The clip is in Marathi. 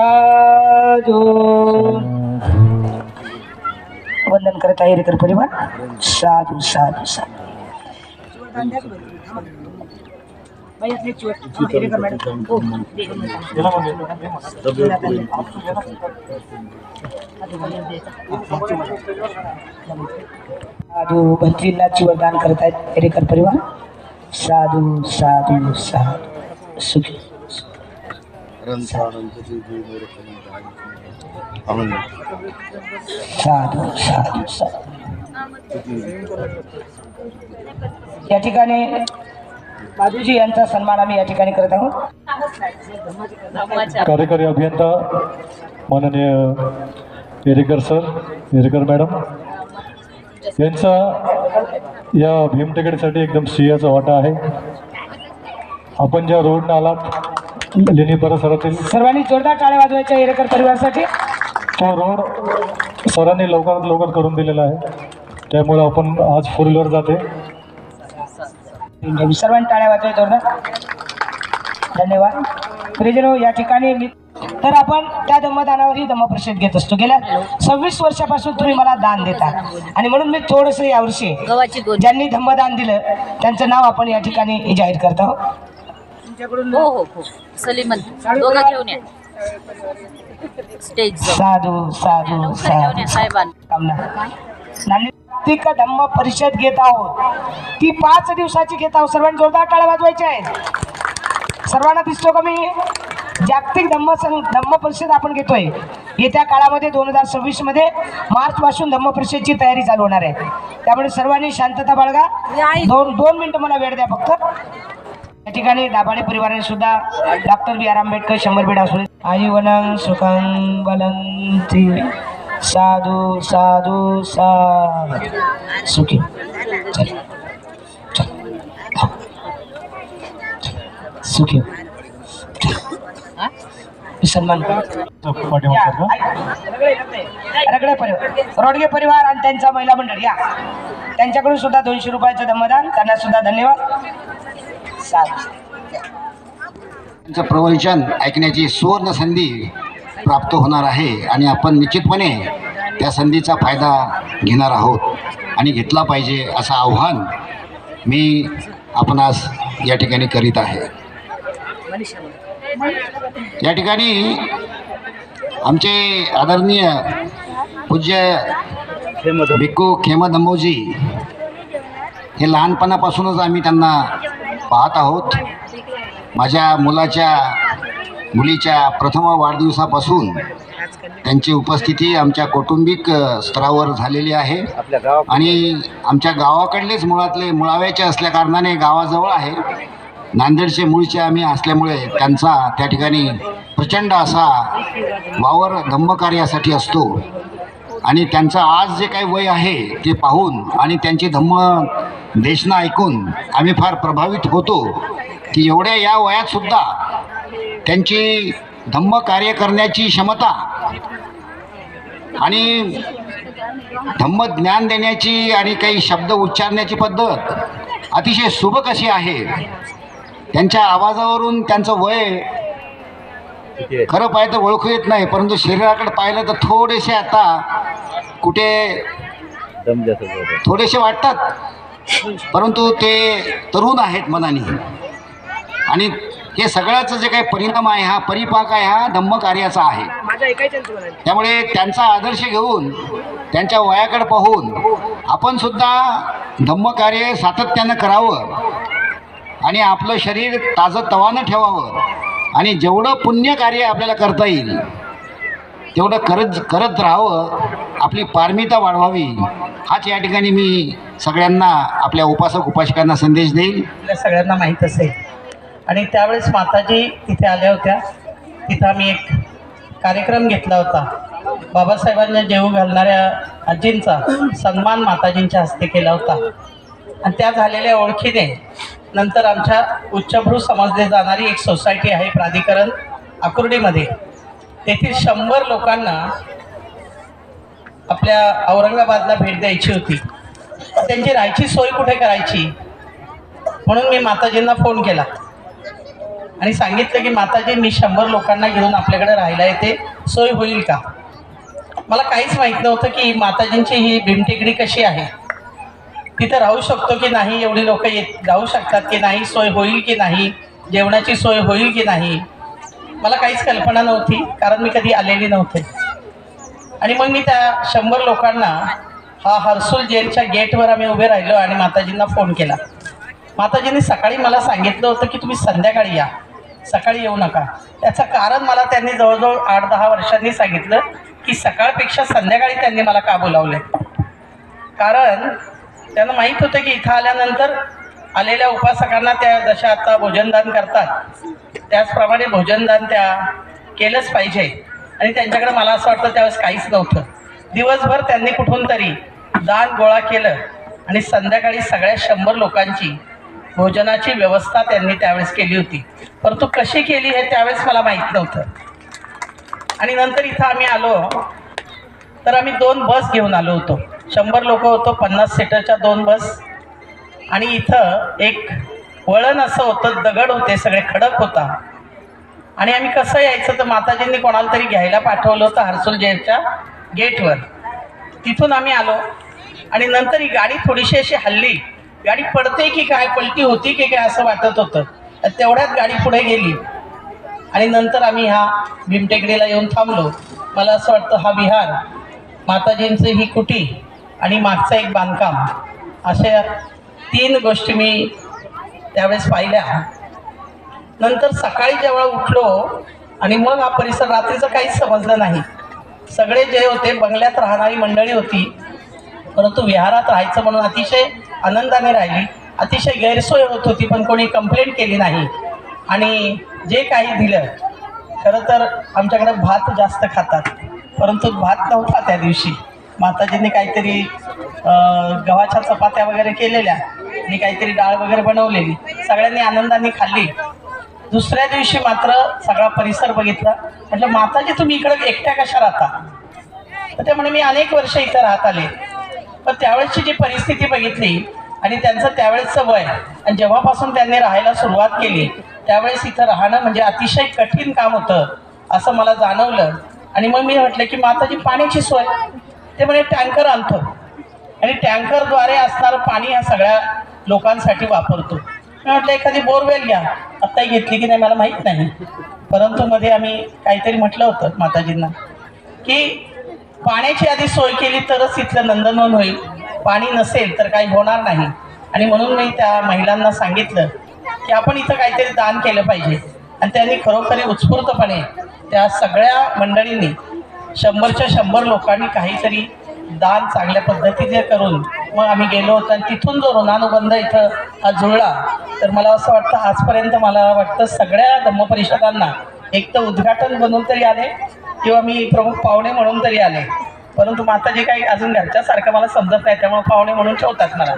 साधू वंदन करत आहे रेकर परिवार. साधू साधू साधू. साधू भंत्रीनाथची वरदान करत आहेत रेकर परिवार. साधू साधू साधू. सुखी. या ठिकाणी माधुजी यांचा सन्मान आम्ही या ठिकाणी करत आहोत. कार्यकारी अभियंता माननीय येरेकर सर येरेकर मॅडम यांचा या भीमटेकडीसाठी एकदम सिंहाचा वाटा आहे. आपण ज्या रोडनं आलात लेणी परिसरातील सर्वांनी जोरदार टाळ्या वाजवायच्या येरेकर परिवारासाठी. तो रोड सरांनी लवकरात लवकर करून दिलेला आहे. त्यामुळे आपण आज फोर व्हीलर जाते. सर्वांनी टाळ्या वाजवाय जोरदार. धन्यवाद. प्रियजनो या ठिकाणी मी तर आपण त्या धम्मदानावरही धम्मप्रसाद घेत असतो. गेल्या सव्वीस वर्षापासून तुम्ही मला दान देता. आणि म्हणून मी थोडंसं यावर्षी ज्यांनी धम्मदान दिलं त्यांचं नाव आपण या ठिकाणी जाहीर करत आहोत. हो हो हो. सलीमन दोघं घेऊन या. स्टेज साधू साधू घेऊन साधू. या साहेबांना. कामना नास्तिक धम्म परिषद घेत आहोत. ती पाच दिवसाची घेत आहोत. सर्वांनी जोरदार टाळ्या वाजवायच्या आहेत. सर्वांना दिसतो का मी? जागतिक धम्म सं धम्म परिषद आपण घेतोय. येत्या काळामध्ये दोन हजार सव्वीसमध्ये मार्च पासून धम्म परिषदची तयारी चालू होणार आहे. त्यामुळे सर्वांनी शांतता बाळगा. दोन दोन मिनिटं मला वेळ द्या फक्त. या ठिकाणी दाभाडे परिवाराने सुद्धा डॉक्टर बी आर आंबेडकर शंभर बेड असून आजीवनं सुखं बलंती साधू साधू साधू. सुखी. चल. हा. सुखी. सन्मान रगडे परिवार. रोडगे परिवार आणि त्यांचा महिला मंडळ या. त्यांच्याकडून सुद्धा दोनशे रुपयाचं धम्मदान त्यांना सुद्धा धन्यवाद. त्यांचं प्रवचन ऐकण्याची सुवर्ण संधी प्राप्त होणार आहे आणि आपण निश्चितपणे त्या संधीचा फायदा घेणार आहोत आणि घेतला पाहिजे असं आव्हान मी आपणास या ठिकाणी करीत आहे. या ठिकाणी आमचे आदरणीय पूज्य भिक्खू खेमदंबोजी हे लहानपणापासूनच आम्ही त्यांना पाहत आहोत. माझ्या मुलाच्या मुलीच्या प्रथम वाढदिवसापासून त्यांची उपस्थिती आमच्या कौटुंबिक स्तरावर झालेली आहे. आणि आमच्या गावाकडलेच मुळातले मुळाव्याचे असल्या कारणाने गावाजवळ आहे. नांदेडचे मूळचे आम्ही असल्यामुळे त्यांचा त्या ठिकाणी प्रचंड असा वावर धम्मकार्यासाठी असतो. आणि त्यांचं आज जे काही वय आहे ते पाहून आणि त्यांची धम्म देशना ऐकून आम्ही फार प्रभावित होतो की एवढ्या या वयातसुद्धा त्यांची धम्म कार्य करण्याची क्षमता आणि धम्म ज्ञान देण्याची आणि काही शब्द उच्चारण्याची पद्धत अतिशय सुबक अशी आहे त्यांच्या आवाजावरून त्यांचं वय खरं पाहिलं तर ओळखू येत नाही परंतु शरीराकडे पाहिलं तर थोडेसे आता कुठे थोडेसे वाटतात? परंतु ते तरुण आहेत मनाने. आणि हे सगळ्याचं जे काही परिणाम आहे हा परिपाक आहे हा धम्म कार्याचा आहे. त्यामुळे त्यांचा आदर्श घेऊन त्यांच्या वयाकडे पाहून आपण सुद्धा धम्मकार्य सातत्यानं करावं. आणि आपलं शरीर ताजं तवानं ठेवावं. आणि जेवढं पुण्य कार्य आपल्याला करता येईल तेवढं करत करत राहावं. आपली पारमिता वाढवावी. हाच या ठिकाणी मी सगळ्यांना आपल्या उपासक उपासकांना संदेश देईल. आपल्या सगळ्यांना माहीत असेल. आणि त्यावेळेस माताजी तिथे आल्या होत्या. तिथं आम्ही एक कार्यक्रम घेतला होता. बाबासाहेबांना जेवू घालणाऱ्या आजींचा सन्मान माताजींच्या हस्ते केला होता. आणि त्या झालेल्या ओळखीने नंतर आमच्या उच्चभ्रू समजले जाणारी एक सोसायटी आहे प्राधिकरण आकुर्डीमध्ये. तेथील शंभर लोकांना आपल्या औरंगाबादला भेट द्यायची होती. त्यांची राहायची सोय कुठे करायची? म्हणून मी माताजींना फोन केला. आणि सांगितलं की माताजी मी शंभर लोकांना घेऊन आपल्याकडे राहायला येते. सोय होईल का? मला काहीच माहीत नव्हतं की माताजींची ही भीमटेकडी कशी आहे. तिथं राहू शकतो की नाही एवढी लोक येत राहू शकतात की नाही सोय होईल की नाही जेवणाची सोय होईल की नाही? मला काहीच कल्पना नव्हती कारण मी कधी आलेली नव्हते. आणि मग मी त्या शंभर लोकांना हा हर्सुल जेलच्या गेटवर आम्ही उभे राहिलो आणि माताजींना फोन केला. माताजींनी सकाळी मला सांगितलं होतं की तुम्ही संध्याकाळी या. सकाळी येऊ नका. त्याचं कारण मला त्यांनी जवळजवळ आठ दहा वर्षांनी सांगितलं की सकाळपेक्षा संध्याकाळी त्यांनी मला का बोलावले. कारण त्यांना माहीत होतं की इथं आल्यानंतर आलेल्या उपासकांना त्या जशा आता भोजनदान करतात. त्याचप्रमाणे भोजनदान त्या केलंच पाहिजे. आणि त्यांच्याकडे मला असं वाटतं त्यावेळेस काहीच नव्हतं. दिवसभर त्यांनी कुठून तरी दान गोळा केलं आणि संध्याकाळी सगळ्या शंभर लोकांची भोजनाची व्यवस्था त्यांनी त्यावेळेस केली होती. परंतु कशी केली हे त्यावेळेस मला माहीत नव्हतं. आणि नंतर इथं आम्ही आलो. तर आम्ही दोन बस घेऊन आलो होतो. शंभर लोक होतो पन्नास सीटरच्या दोन बस. आणि इथं एक वळण असं होतं दगड होते सगळे खडक होता. आणि आम्ही कसं यायचं तर माताजींनी कोणाला तरी घ्यायला पाठवलं होतं हर्सुल जेलच्या गेटवर. तिथून आम्ही आलो. आणि नंतर ही गाडी थोडीशी अशी हल्ली. गाडी पडते की काय पलटी होती की काय असं वाटत होतं. तर तेवढ्यात गाडी पुढे गेली. आणि नंतर आम्ही ह्या भीमटेकडीला येऊन थांबलो. मला असं वाटतं हा विहार माताजींचं ही कुटी आणि मागचं एक बांधकाम. अशा तीन गोष्टी मी त्यावेळेस पाहिल्या. नंतर सकाळी जेव्हा उठलो आणि मग हा परिसर रात्रीचं काहीच समजलं नाही. सगळे जे होते बंगल्यात राहणारी मंडळी होती. परंतु विहारात राहायचं म्हणून अतिशय आनंदाने राहिली. अतिशय गैरसोय होत होती पण कोणी कंप्लेंट केली नाही. आणि जे काही दिलं खरं तर आमच्याकडे भात जास्त खातात. परंतु भात नव्हता त्या दिवशी. माताजींनी काहीतरी गव्हाच्या चपात्या वगैरे केलेल्या. मी काहीतरी डाळ वगैरे बनवलेली. सगळ्यांनी आनंदाने खाल्ली. दुसऱ्या दिवशी मात्र सगळा परिसर बघितला. म्हटलं माताजी तुम्ही इकडे एकट्या कशा राहता? तर ते म्हणे मी अनेक वर्ष इथं राहत आले. पण त्यावेळेसची जी परिस्थिती बघितली आणि त्यांचं त्यावेळेसचं वय आणि जेव्हापासून त्यांनी राहायला सुरुवात केली त्यावेळेस इथं राहणं म्हणजे अतिशय कठीण काम होतं असं मला जाणवलं. आणि मग मी म्हटलं की माताजी पाण्याची सोय. ते म्हणे टँकर आणतो. आणि टँकरद्वारे असणारं पाणी ह्या सगळ्या लोकांसाठी वापरतो. मी म्हटलं एखादी बोरवेल घ्या. आत्ताही घेतली की नाही मला माहीत नाही. परंतु मध्ये आम्ही काहीतरी म्हटलं होतं माताजींना की पाण्याची आधी सोय केली तरच इथलं नंदनवन होईल. पाणी नसेल तर काही होणार नाही. आणि म्हणून मी त्या महिलांना सांगितलं की आपण इथं काहीतरी दान केलं पाहिजे. आणि त्यांनी खरोखरी उत्स्फूर्तपणे त्या सगळ्या मंडळींनी शंभरच्या शंभर लोकांनी काहीतरी दान चांगल्या पद्धतीने करून मग आम्ही गेलो होतो आणि तिथून जो ऋणानुबंध इथं हा जुळला. तर मला असं वाटतं आजपर्यंत मला वाटतं सगळ्या धम्मपरिषदांना एक तर उद्घाटन बनवून तरी आले किंवा मी प्रमुख पाहुणे म्हणून तरी आले. परंतु माताजी काही अजून घरच्यासारखं मला समजत नाही त्यामुळे पाहुणे म्हणून ठेवतात मला.